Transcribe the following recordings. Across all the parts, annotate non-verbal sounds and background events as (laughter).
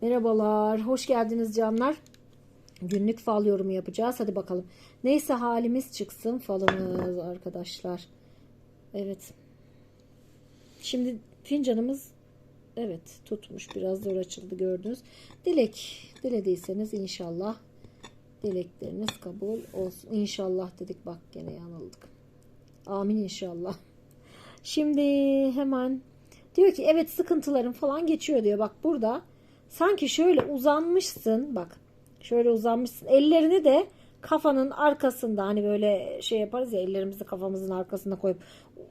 Merhabalar, hoş geldiniz canlar. Günlük fal yorumu yapacağız. Hadi bakalım. Neyse halimiz çıksın falımız arkadaşlar. Evet. Şimdi fincanımız evet tutmuş. Biraz zor açıldı gördünüz. Dilek dilediyseniz inşallah dilekleriniz kabul olsun. İnşallah dedik bak gene yanıldık. Amin inşallah. Şimdi hemen diyor ki evet sıkıntıların falan geçiyor diyor. Bak burada sanki şöyle uzanmışsın bak şöyle uzanmışsın. Ellerini de kafanın arkasında hani böyle şey yaparız ya ellerimizi kafamızın arkasına koyup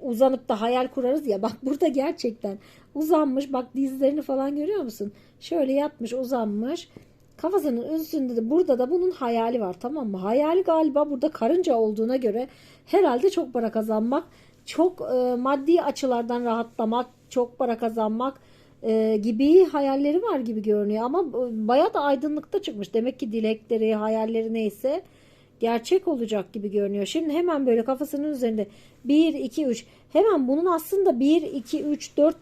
uzanıp da hayal kurarız ya. Bak burada gerçekten uzanmış bak dizlerini falan görüyor musun? Şöyle yatmış uzanmış. Kafasının üstünde de burada da bunun hayali var tamam mı? Hayali galiba burada karınca olduğuna göre herhalde çok para kazanmak çok e, maddi açılardan rahatlamak çok para kazanmak e, gibi hayalleri var gibi görünüyor ama e, bayağı da aydınlıkta çıkmış. Demek ki dilekleri, hayalleri neyse gerçek olacak gibi görünüyor. Şimdi hemen böyle kafasının üzerinde 1 2 3 hemen bunun aslında 1 2 3 4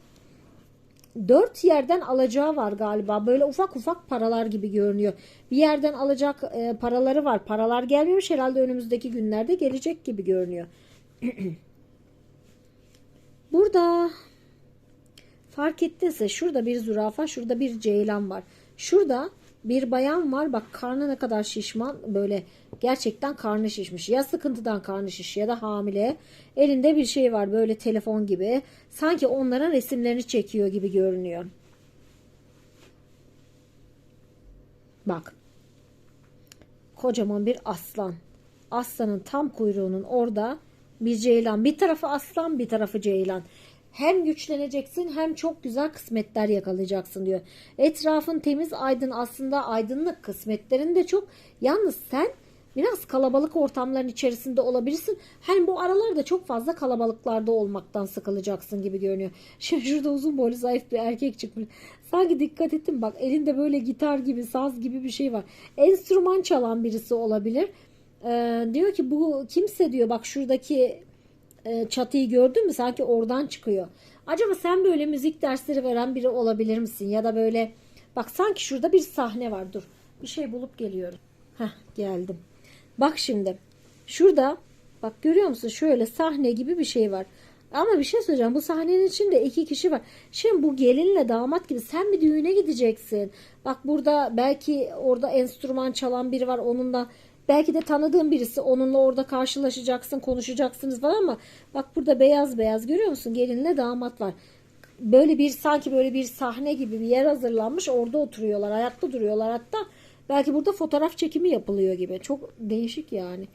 4 yerden alacağı var galiba. Böyle ufak ufak paralar gibi görünüyor. Bir yerden alacak e, paraları var. Paralar gelmemiş herhalde önümüzdeki günlerde gelecek gibi görünüyor. (clears throat) Burada Fark ettiyse şurada bir zürafa, şurada bir ceylan var. Şurada bir bayan var. Bak karnı ne kadar şişman. Böyle gerçekten karnı şişmiş. Ya sıkıntıdan karnı şiş ya da hamile. Elinde bir şey var böyle telefon gibi. Sanki onların resimlerini çekiyor gibi görünüyor. Bak. Kocaman bir aslan. Aslanın tam kuyruğunun orada bir ceylan. Bir tarafı aslan bir tarafı ceylan hem güçleneceksin hem çok güzel kısmetler yakalayacaksın diyor. Etrafın temiz aydın aslında aydınlık kısmetlerin de çok. Yalnız sen biraz kalabalık ortamların içerisinde olabilirsin. Hem bu aralarda çok fazla kalabalıklarda olmaktan sıkılacaksın gibi görünüyor. (laughs) Şimdi şurada uzun boylu zayıf bir erkek çıkmış. Sanki dikkat ettim bak elinde böyle gitar gibi saz gibi bir şey var. Enstrüman çalan birisi olabilir. Ee, diyor ki bu kimse diyor bak şuradaki e, çatıyı gördün mü? Sanki oradan çıkıyor. Acaba sen böyle müzik dersleri veren biri olabilir misin? Ya da böyle bak sanki şurada bir sahne var. Dur. Bir şey bulup geliyorum. Heh geldim. Bak şimdi. Şurada bak görüyor musun? Şöyle sahne gibi bir şey var. Ama bir şey söyleyeceğim. Bu sahnenin içinde iki kişi var. Şimdi bu gelinle damat gibi sen bir düğüne gideceksin. Bak burada belki orada enstrüman çalan biri var. Onunla Belki de tanıdığın birisi onunla orada karşılaşacaksın, konuşacaksınız falan ama bak burada beyaz beyaz görüyor musun? Gelinle damat var. Böyle bir sanki böyle bir sahne gibi bir yer hazırlanmış. Orada oturuyorlar, ayakta duruyorlar hatta. Belki burada fotoğraf çekimi yapılıyor gibi. Çok değişik yani.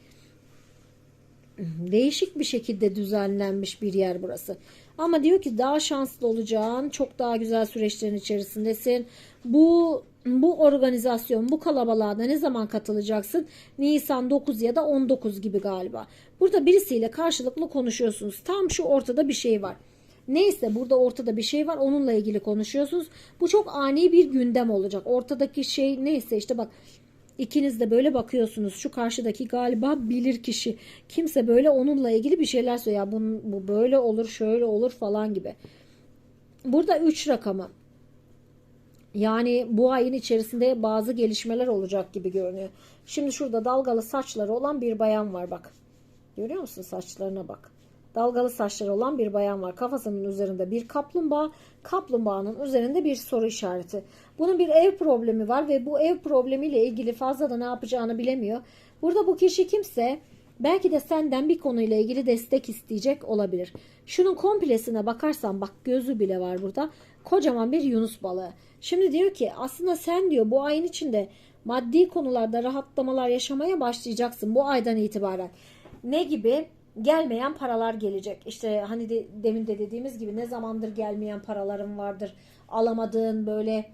Değişik bir şekilde düzenlenmiş bir yer burası. Ama diyor ki daha şanslı olacaksın. Çok daha güzel süreçlerin içerisindesin. Bu bu organizasyon, bu kalabalığa ne zaman katılacaksın? Nisan 9 ya da 19 gibi galiba. Burada birisiyle karşılıklı konuşuyorsunuz. Tam şu ortada bir şey var. Neyse burada ortada bir şey var onunla ilgili konuşuyorsunuz. Bu çok ani bir gündem olacak. Ortadaki şey neyse işte bak ikiniz de böyle bakıyorsunuz. Şu karşıdaki galiba bilir kişi. Kimse böyle onunla ilgili bir şeyler söylüyor. Ya bu, bu böyle olur şöyle olur falan gibi. Burada 3 rakamı yani bu ayın içerisinde bazı gelişmeler olacak gibi görünüyor. Şimdi şurada dalgalı saçları olan bir bayan var bak. Görüyor musun saçlarına bak. Dalgalı saçları olan bir bayan var. Kafasının üzerinde bir kaplumbağa, kaplumbağanın üzerinde bir soru işareti. Bunun bir ev problemi var ve bu ev problemiyle ilgili fazla da ne yapacağını bilemiyor. Burada bu kişi kimse belki de senden bir konuyla ilgili destek isteyecek olabilir. Şunun komplesine bakarsan bak gözü bile var burada. Kocaman bir yunus balığı. Şimdi diyor ki aslında sen diyor bu ayın içinde maddi konularda rahatlamalar yaşamaya başlayacaksın bu aydan itibaren. Ne gibi? Gelmeyen paralar gelecek. İşte hani de, demin de dediğimiz gibi ne zamandır gelmeyen paraların vardır. Alamadığın böyle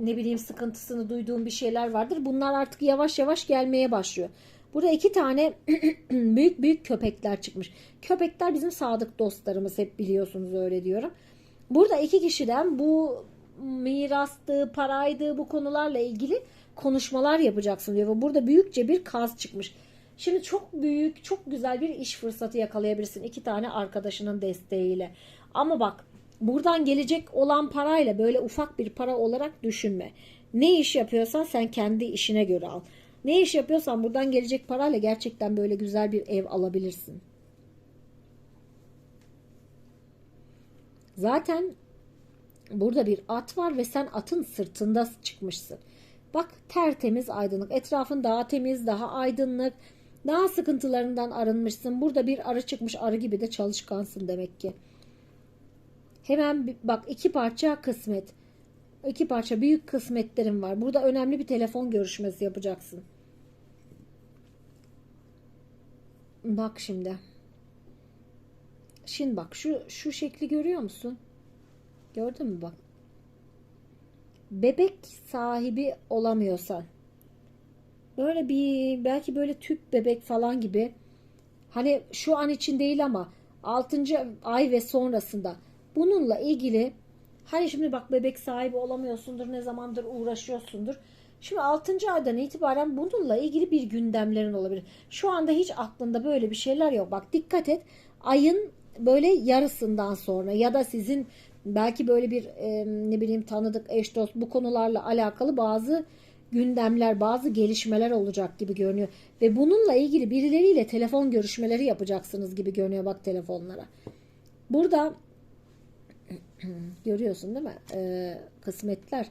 ne bileyim sıkıntısını duyduğun bir şeyler vardır. Bunlar artık yavaş yavaş gelmeye başlıyor. Burada iki tane (clears throat) büyük büyük köpekler çıkmış. Köpekler bizim sadık dostlarımız hep biliyorsunuz öyle diyorum. Burada iki kişiden bu mirastı, paraydı bu konularla ilgili konuşmalar yapacaksın diyor. Ve burada büyükçe bir kaz çıkmış. Şimdi çok büyük, çok güzel bir iş fırsatı yakalayabilirsin iki tane arkadaşının desteğiyle. Ama bak buradan gelecek olan parayla böyle ufak bir para olarak düşünme. Ne iş yapıyorsan sen kendi işine göre al. Ne iş yapıyorsan buradan gelecek parayla gerçekten böyle güzel bir ev alabilirsin. Zaten burada bir at var ve sen atın sırtında çıkmışsın. Bak tertemiz aydınlık. Etrafın daha temiz, daha aydınlık. Daha sıkıntılarından arınmışsın. Burada bir arı çıkmış. Arı gibi de çalışkansın demek ki. Hemen bak iki parça kısmet. İki parça büyük kısmetlerim var. Burada önemli bir telefon görüşmesi yapacaksın. Bak şimdi. Şimdi bak şu şu şekli görüyor musun? Gördün mü bak? Bebek sahibi olamıyorsan böyle bir belki böyle tüp bebek falan gibi hani şu an için değil ama 6. ay ve sonrasında bununla ilgili hani şimdi bak bebek sahibi olamıyorsundur ne zamandır uğraşıyorsundur. Şimdi 6. aydan itibaren bununla ilgili bir gündemlerin olabilir. Şu anda hiç aklında böyle bir şeyler yok. Bak dikkat et. Ayın böyle yarısından sonra ya da sizin belki böyle bir e, ne bileyim tanıdık eş dost bu konularla alakalı bazı gündemler, bazı gelişmeler olacak gibi görünüyor. Ve bununla ilgili birileriyle telefon görüşmeleri yapacaksınız gibi görünüyor bak telefonlara. Burada (clears throat) görüyorsun değil mi? Ee, kısmetler.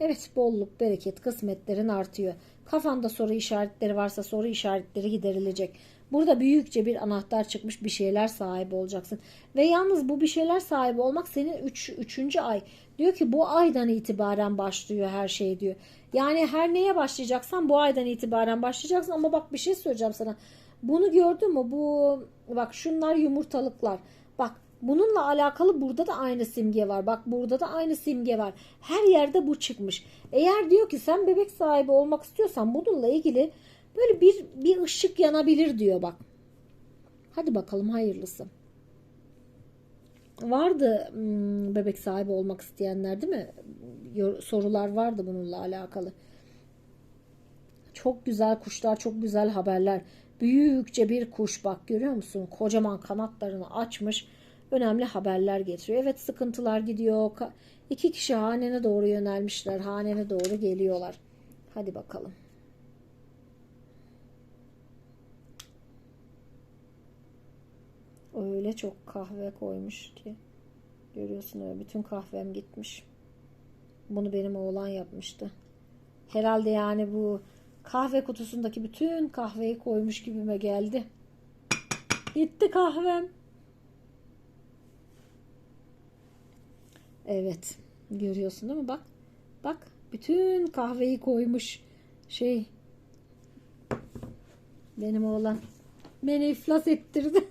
Evet bolluk, bereket, kısmetlerin artıyor. Kafanda soru işaretleri varsa soru işaretleri giderilecek. Burada büyükçe bir anahtar çıkmış bir şeyler sahibi olacaksın. Ve yalnız bu bir şeyler sahibi olmak senin 3. Üç, 3. ay. Diyor ki bu aydan itibaren başlıyor her şey diyor. Yani her neye başlayacaksan bu aydan itibaren başlayacaksın ama bak bir şey söyleyeceğim sana. Bunu gördün mü? Bu bak şunlar yumurtalıklar. Bak bununla alakalı burada da aynı simge var. Bak burada da aynı simge var. Her yerde bu çıkmış. Eğer diyor ki sen bebek sahibi olmak istiyorsan bununla ilgili böyle bir bir ışık yanabilir diyor bak. Hadi bakalım hayırlısı. Vardı hmm, bebek sahibi olmak isteyenler değil mi? Sorular vardı bununla alakalı. Çok güzel kuşlar, çok güzel haberler. Büyükçe bir kuş bak görüyor musun? Kocaman kanatlarını açmış. Önemli haberler getiriyor. Evet sıkıntılar gidiyor. İki kişi hanene doğru yönelmişler. Hanene doğru geliyorlar. Hadi bakalım. Öyle çok kahve koymuş ki. Görüyorsun öyle bütün kahvem gitmiş. Bunu benim oğlan yapmıştı. Herhalde yani bu kahve kutusundaki bütün kahveyi koymuş gibime geldi. Gitti kahvem. Evet. Görüyorsun değil mi? Bak. Bak. Bütün kahveyi koymuş. Şey. Benim oğlan. Beni iflas ettirdi.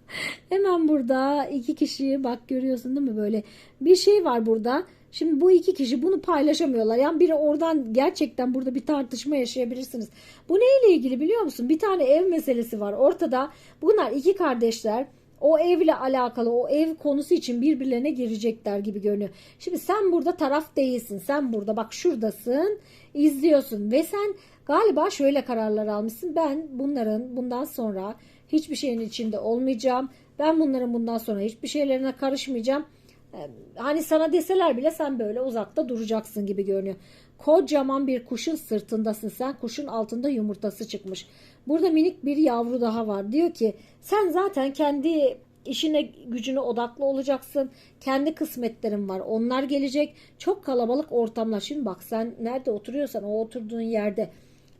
(laughs) Hemen burada iki kişi bak görüyorsun değil mi böyle bir şey var burada. Şimdi bu iki kişi bunu paylaşamıyorlar. Yani biri oradan gerçekten burada bir tartışma yaşayabilirsiniz. Bu neyle ilgili biliyor musun? Bir tane ev meselesi var ortada. Bunlar iki kardeşler o evle alakalı o ev konusu için birbirlerine girecekler gibi görünüyor. Şimdi sen burada taraf değilsin. Sen burada bak şuradasın izliyorsun ve sen galiba şöyle kararlar almışsın. Ben bunların bundan sonra hiçbir şeyin içinde olmayacağım. Ben bunların bundan sonra hiçbir şeylerine karışmayacağım. Ee, Hani sana deseler bile sen böyle uzakta duracaksın gibi görünüyor. Kocaman bir kuşun sırtındasın sen. Kuşun altında yumurtası çıkmış. Burada minik bir yavru daha var. Diyor ki sen zaten kendi işine gücüne odaklı olacaksın. Kendi kısmetlerin var. Onlar gelecek. Çok kalabalık ortamlar. Şimdi bak sen nerede oturuyorsan o oturduğun yerde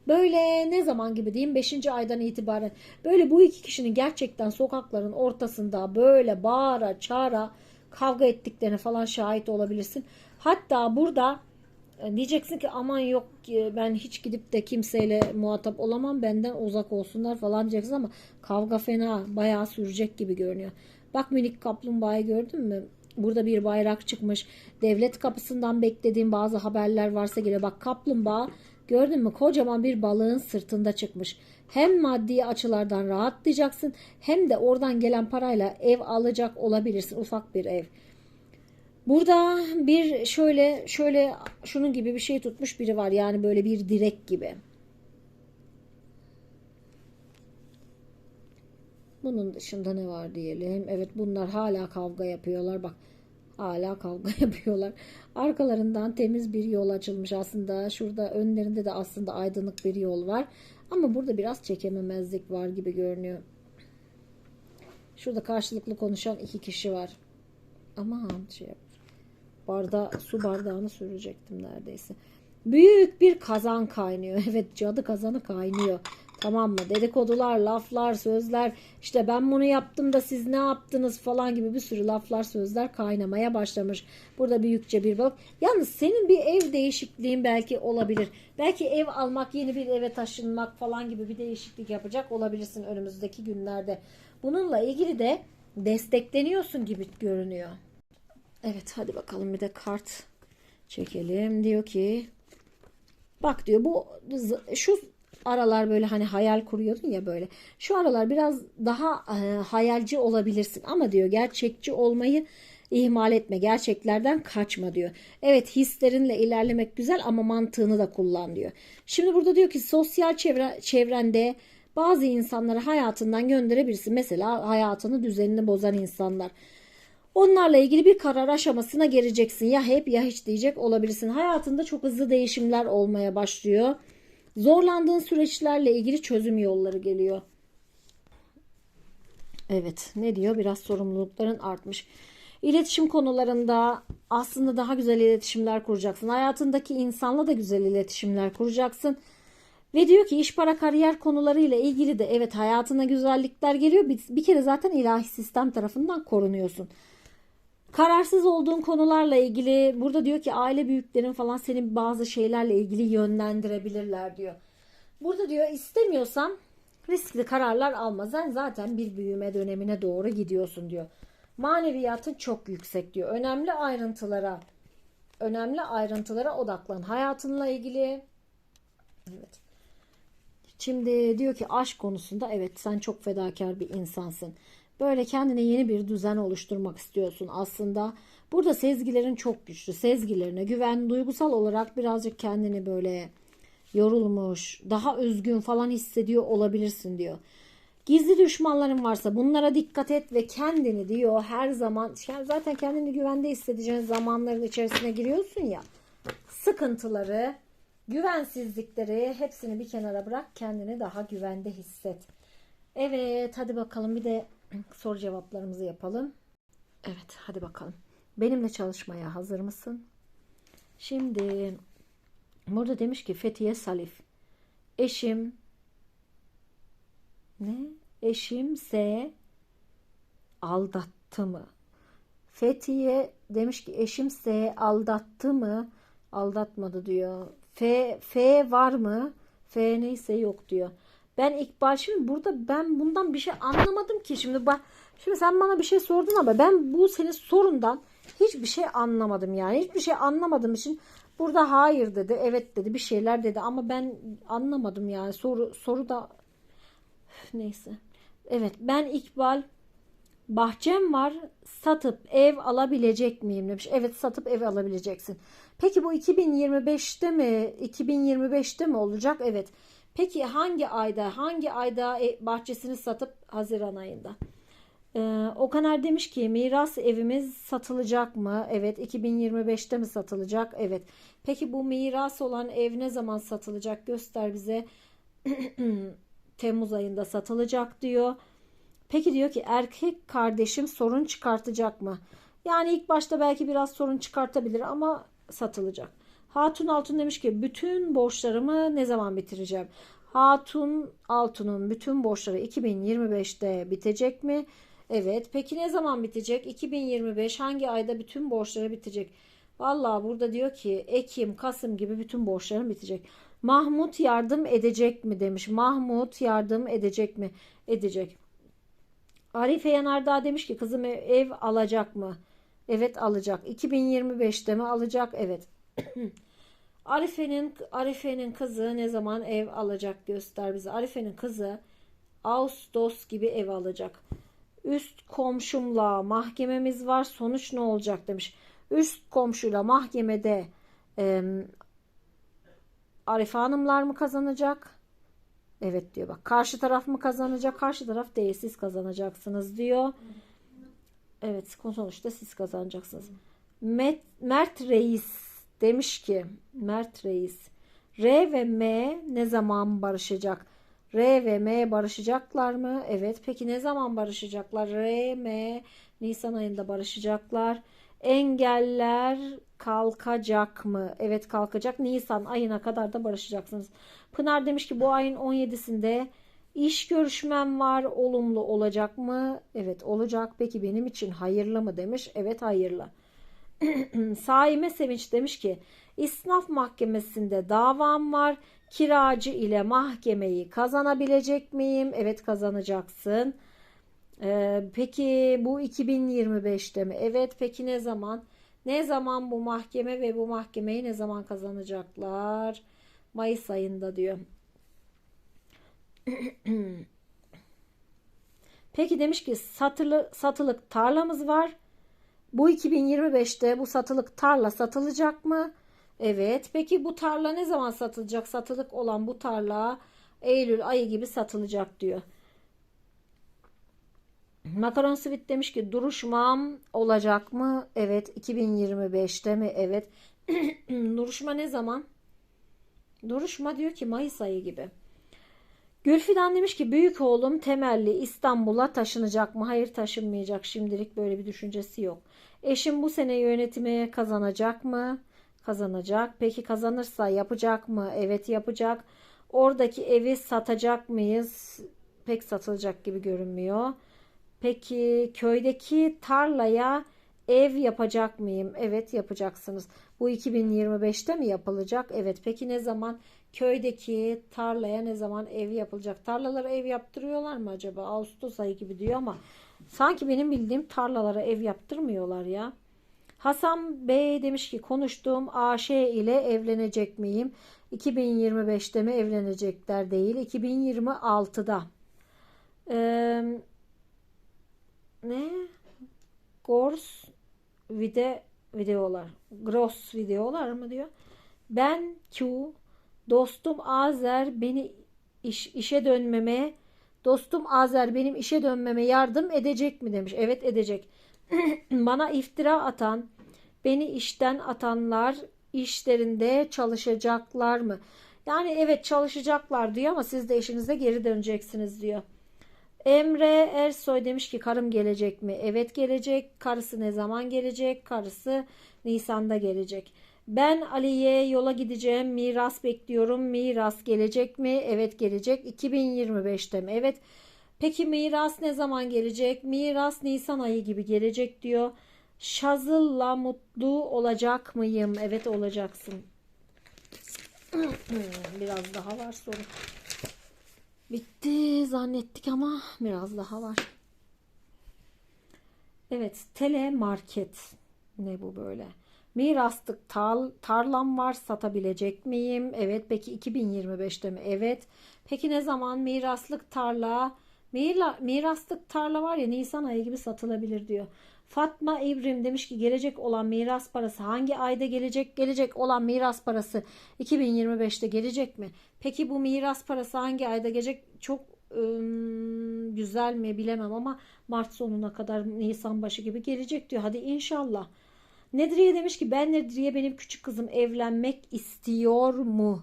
Böyle ne zaman gibi diyeyim 5. aydan itibaren böyle bu iki kişinin gerçekten sokakların ortasında böyle bağıra çağıra kavga ettiklerine falan şahit olabilirsin. Hatta burada diyeceksin ki aman yok ki ben hiç gidip de kimseyle muhatap olamam benden uzak olsunlar falan diyeceksin ama kavga fena bayağı sürecek gibi görünüyor. Bak minik kaplumbağayı gördün mü? Burada bir bayrak çıkmış. Devlet kapısından beklediğim bazı haberler varsa geliyor. Bak kaplumbağa gördün mü? Kocaman bir balığın sırtında çıkmış. Hem maddi açılardan rahatlayacaksın hem de oradan gelen parayla ev alacak olabilirsin. Ufak bir ev. Burada bir şöyle şöyle şunun gibi bir şey tutmuş biri var. Yani böyle bir direk gibi. Bunun dışında ne var diyelim. Evet bunlar hala kavga yapıyorlar. Bak Hala kavga (laughs) yapıyorlar. Arkalarından temiz bir yol açılmış aslında. Şurada önlerinde de aslında aydınlık bir yol var. Ama burada biraz çekememezlik var gibi görünüyor. Şurada karşılıklı konuşan iki kişi var. Aman şey yap. Barda, su bardağını sürecektim neredeyse. Büyük bir kazan kaynıyor. (laughs) Evet cadı kazanı kaynıyor. Tamam mı? Dedikodular, laflar, sözler. İşte ben bunu yaptım da siz ne yaptınız falan gibi bir sürü laflar, sözler kaynamaya başlamış. Burada büyükçe bir balık. Yalnız senin bir ev değişikliğin belki olabilir. Belki ev almak, yeni bir eve taşınmak falan gibi bir değişiklik yapacak olabilirsin önümüzdeki günlerde. Bununla ilgili de destekleniyorsun gibi görünüyor. Evet hadi bakalım bir de kart çekelim. Diyor ki bak diyor bu şu aralar böyle hani hayal kuruyordun ya böyle. Şu aralar biraz daha e, hayalci olabilirsin ama diyor gerçekçi olmayı ihmal etme. Gerçeklerden kaçma diyor. Evet hislerinle ilerlemek güzel ama mantığını da kullan diyor. Şimdi burada diyor ki sosyal çevre, çevrende bazı insanları hayatından gönderebilirsin. Mesela hayatını düzenini bozan insanlar. Onlarla ilgili bir karar aşamasına geleceksin. Ya hep ya hiç diyecek olabilirsin. Hayatında çok hızlı değişimler olmaya başlıyor. Zorlandığın süreçlerle ilgili çözüm yolları geliyor. Evet ne diyor? Biraz sorumlulukların artmış. İletişim konularında aslında daha güzel iletişimler kuracaksın. Hayatındaki insanla da güzel iletişimler kuracaksın. Ve diyor ki iş para kariyer konularıyla ilgili de evet hayatına güzellikler geliyor. Bir, bir kere zaten ilahi sistem tarafından korunuyorsun. Kararsız olduğun konularla ilgili burada diyor ki aile büyüklerin falan seni bazı şeylerle ilgili yönlendirebilirler diyor. Burada diyor istemiyorsan riskli kararlar alma. Zaten bir büyüme dönemine doğru gidiyorsun diyor. Maneviyatın çok yüksek diyor. Önemli ayrıntılara önemli ayrıntılara odaklan. Hayatınla ilgili evet. Şimdi diyor ki aşk konusunda evet sen çok fedakar bir insansın. Böyle kendine yeni bir düzen oluşturmak istiyorsun aslında. Burada sezgilerin çok güçlü. Sezgilerine güven, duygusal olarak birazcık kendini böyle yorulmuş, daha üzgün falan hissediyor olabilirsin diyor. Gizli düşmanların varsa bunlara dikkat et ve kendini diyor her zaman zaten kendini güvende hissedeceğin zamanların içerisine giriyorsun ya. Sıkıntıları, güvensizlikleri hepsini bir kenara bırak kendini daha güvende hisset. Evet hadi bakalım bir de soru cevaplarımızı yapalım. Evet hadi bakalım. Benimle çalışmaya hazır mısın? Şimdi burada demiş ki Fethiye Salif. Eşim ne? Eşimse aldattı mı? Fethiye demiş ki eşimse aldattı mı? Aldatmadı diyor. F, F var mı? F neyse yok diyor. Ben İkbal şimdi burada ben bundan bir şey anlamadım ki. Şimdi bak şimdi sen bana bir şey sordun ama ben bu senin sorundan hiçbir şey anlamadım yani. Hiçbir şey anlamadığım için burada hayır dedi, evet dedi, bir şeyler dedi ama ben anlamadım yani. Soru soru da neyse. Evet ben İkbal bahçem var satıp ev alabilecek miyim demiş. Evet satıp ev alabileceksin. Peki bu 2025'te mi 2025'te mi olacak? Evet. Peki hangi ayda hangi ayda e, bahçesini satıp Haziran ayında? Ee, Okaner demiş ki miras evimiz satılacak mı? Evet. 2025'te mi satılacak? Evet. Peki bu miras olan ev ne zaman satılacak? Göster bize. (clears throat) Temmuz ayında satılacak diyor. Peki diyor ki erkek kardeşim sorun çıkartacak mı? Yani ilk başta belki biraz sorun çıkartabilir ama satılacak. Hatun Altun demiş ki bütün borçlarımı ne zaman bitireceğim? Hatun Altun'un bütün borçları 2025'te bitecek mi? Evet. Peki ne zaman bitecek? 2025 hangi ayda bütün borçları bitecek? Vallahi burada diyor ki Ekim, Kasım gibi bütün borçlarım bitecek. Mahmut yardım edecek mi demiş. Mahmut yardım edecek mi? Edecek. Arife Yanardağ demiş ki kızım ev alacak mı? Evet alacak. 2025'te mi alacak? Evet. Arife'nin Arife'nin kızı ne zaman ev alacak göster bize. Arife'nin kızı Ağustos gibi ev alacak. Üst komşumla mahkememiz var. Sonuç ne olacak demiş. Üst komşuyla mahkemede e, Arife Hanımlar mı kazanacak? Evet diyor bak. Karşı taraf mı kazanacak? Karşı taraf değil. Siz kazanacaksınız diyor. Evet sonuçta siz kazanacaksınız. Met, Mert Reis demiş ki Mert Reis R ve M ne zaman barışacak? R ve M barışacaklar mı? Evet. Peki ne zaman barışacaklar? R, M Nisan ayında barışacaklar. Engeller kalkacak mı? Evet kalkacak. Nisan ayına kadar da barışacaksınız. Pınar demiş ki bu ayın 17'sinde iş görüşmem var. Olumlu olacak mı? Evet olacak. Peki benim için hayırlı mı demiş. Evet hayırlı. (clears throat) Saime Sevinç demiş ki İsnaf mahkemesinde davam var. Kiracı ile mahkemeyi kazanabilecek miyim? Evet kazanacaksın. Ee, peki bu 2025'te mi? Evet peki ne zaman? Ne zaman bu mahkeme ve bu mahkemeyi ne zaman kazanacaklar? Mayıs ayında diyor. (clears throat) Peki demiş ki satılı, satılık tarlamız var. Bu 2025'te bu satılık tarla satılacak mı? Evet. Peki bu tarla ne zaman satılacak? Satılık olan bu tarla Eylül ayı gibi satılacak diyor. Makaron Sweet demiş ki duruşmam olacak mı? Evet. 2025'te mi? Evet. (clears throat) Duruşma ne zaman? Duruşma diyor ki Mayıs ayı gibi. Gülfidan demiş ki büyük oğlum temelli İstanbul'a taşınacak mı? Hayır taşınmayacak. Şimdilik böyle bir düşüncesi yok. Eşim bu sene yönetimi kazanacak mı? Kazanacak. Peki kazanırsa yapacak mı? Evet yapacak. Oradaki evi satacak mıyız? Pek satılacak gibi görünmüyor. Peki köydeki tarlaya ev yapacak mıyım? Evet yapacaksınız. Bu 2025'te mi yapılacak? Evet. Peki ne zaman? Köydeki tarlaya ne zaman ev yapılacak? Tarlalara ev yaptırıyorlar mı acaba? Ağustos ayı gibi diyor ama sanki benim bildiğim tarlalara ev yaptırmıyorlar ya. Hasan Bey demiş ki konuştuğum AŞ ile evlenecek miyim? 2025'te mi evlenecekler değil 2026'da. Ee, ne? Gors vide videolar. Gross videolar mı diyor? Ben Q dostum Azer beni iş, işe dönmeme dostum Azer benim işe dönmeme yardım edecek mi demiş. Evet edecek. (clears throat) Bana iftira atan, beni işten atanlar işlerinde çalışacaklar mı? Yani evet çalışacaklar diyor ama siz de eşinize geri döneceksiniz diyor. Emre Ersoy demiş ki karım gelecek mi? Evet gelecek. Karısı ne zaman gelecek? Karısı Nisan'da gelecek. Ben Ali'ye yola gideceğim. Miras bekliyorum. Miras gelecek mi? Evet gelecek. 2025'te mi? Evet. Peki miras ne zaman gelecek? Miras Nisan ayı gibi gelecek diyor. Şazıl'la mutlu olacak mıyım? Evet olacaksın. (clears throat) Biraz daha var soru. Bitti zannettik ama biraz daha var. Evet, telemarket. Ne bu böyle? Miraslık tar tarlam var satabilecek miyim? Evet. Peki 2025'te mi? Evet. Peki ne zaman miraslık tarla? Mira, miraslık tarla var ya Nisan ayı gibi satılabilir diyor. Fatma İbrim demiş ki gelecek olan miras parası hangi ayda gelecek? Gelecek olan miras parası 2025'te gelecek mi? Peki bu miras parası hangi ayda gelecek? Çok ım, güzel mi bilemem ama Mart sonuna kadar Nisan başı gibi gelecek diyor. Hadi inşallah. Nedriye demiş ki ben Nedriye benim küçük kızım evlenmek istiyor mu?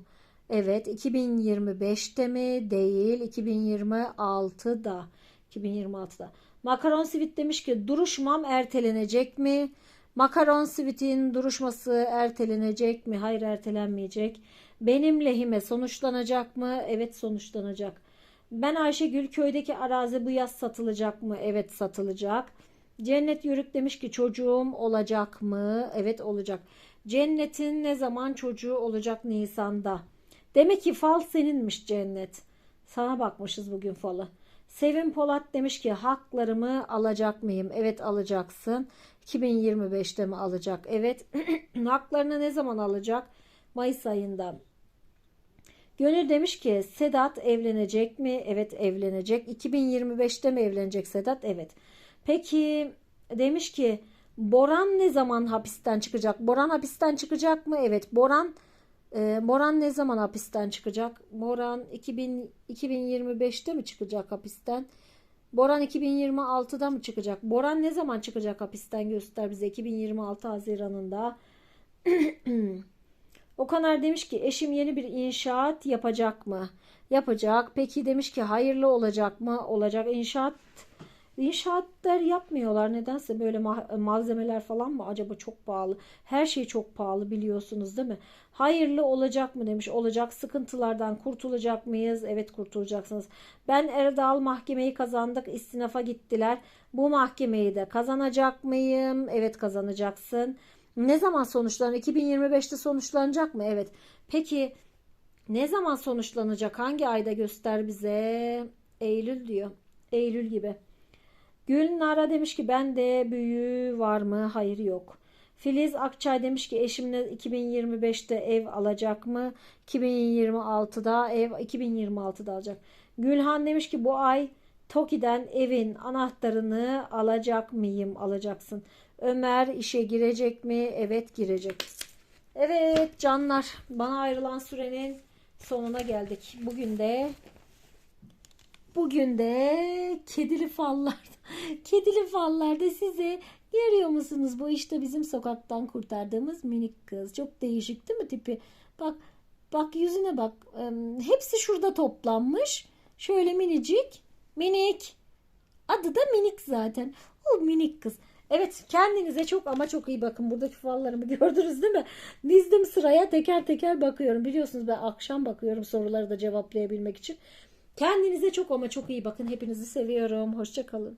Evet 2025'te mi? Değil 2026'da. 2026'da. Makaron Sivit demiş ki duruşmam ertelenecek mi? Makaron Sivit'in duruşması ertelenecek mi? Hayır ertelenmeyecek. Benim lehime sonuçlanacak mı? Evet sonuçlanacak. Ben Ayşegül köydeki arazi bu yaz satılacak mı? Evet satılacak. Cennet Yörük demiş ki çocuğum olacak mı? Evet olacak. Cennet'in ne zaman çocuğu olacak Nisan'da? Demek ki fal seninmiş Cennet. Sana bakmışız bugün falı. Sevim Polat demiş ki haklarımı alacak mıyım? Evet alacaksın. 2025'te mi alacak? Evet. (clears throat) Haklarını ne zaman alacak? Mayıs ayında. Gönül demiş ki Sedat evlenecek mi? Evet evlenecek. 2025'te mi evlenecek Sedat? Evet. Peki demiş ki Boran ne zaman hapisten çıkacak? Boran hapisten çıkacak mı? Evet. Boran e, Boran ne zaman hapisten çıkacak? Boran 2000, 2025'te mi çıkacak hapisten? Boran 2026'da mı çıkacak? Boran ne zaman çıkacak hapisten göster bize 2026 Haziran'ında. (clears throat) Okaner demiş ki eşim yeni bir inşaat yapacak mı? Yapacak. Peki demiş ki hayırlı olacak mı? Olacak. İnşaat İnşaatlar yapmıyorlar. Nedense böyle ma- malzemeler falan mı acaba çok pahalı. Her şey çok pahalı biliyorsunuz değil mi? Hayırlı olacak mı demiş. Olacak. Sıkıntılardan kurtulacak mıyız? Evet kurtulacaksınız. Ben Erdal mahkemeyi kazandık. İstinafa gittiler. Bu mahkemeyi de kazanacak mıyım? Evet kazanacaksın. Ne zaman sonuçlanır? 2025'te sonuçlanacak mı? Evet. Peki ne zaman sonuçlanacak? Hangi ayda göster bize? Eylül diyor. Eylül gibi. Gülnara demiş ki ben de büyüğü var mı? Hayır yok. Filiz Akçay demiş ki eşimle 2025'te ev alacak mı? 2026'da ev 2026'da alacak. Gülhan demiş ki bu ay Toki'den evin anahtarını alacak mıyım? Alacaksın. Ömer işe girecek mi? Evet girecek. Evet canlar bana ayrılan sürenin sonuna geldik. Bugün de Bugün de kedili fallar, (laughs) kedili fallarda size görüyor musunuz? Bu işte bizim sokaktan kurtardığımız minik kız. Çok değişik değil mi tipi? Bak, bak yüzüne bak. Hepsi şurada toplanmış. Şöyle minicik, minik. Adı da minik zaten. O minik kız. Evet kendinize çok ama çok iyi bakın. Buradaki fallarımı (laughs) gördünüz değil mi? Dizdim sıraya teker teker bakıyorum. Biliyorsunuz ben akşam bakıyorum soruları da cevaplayabilmek için. Kendinize çok ama çok iyi bakın. Hepinizi seviyorum. Hoşça kalın.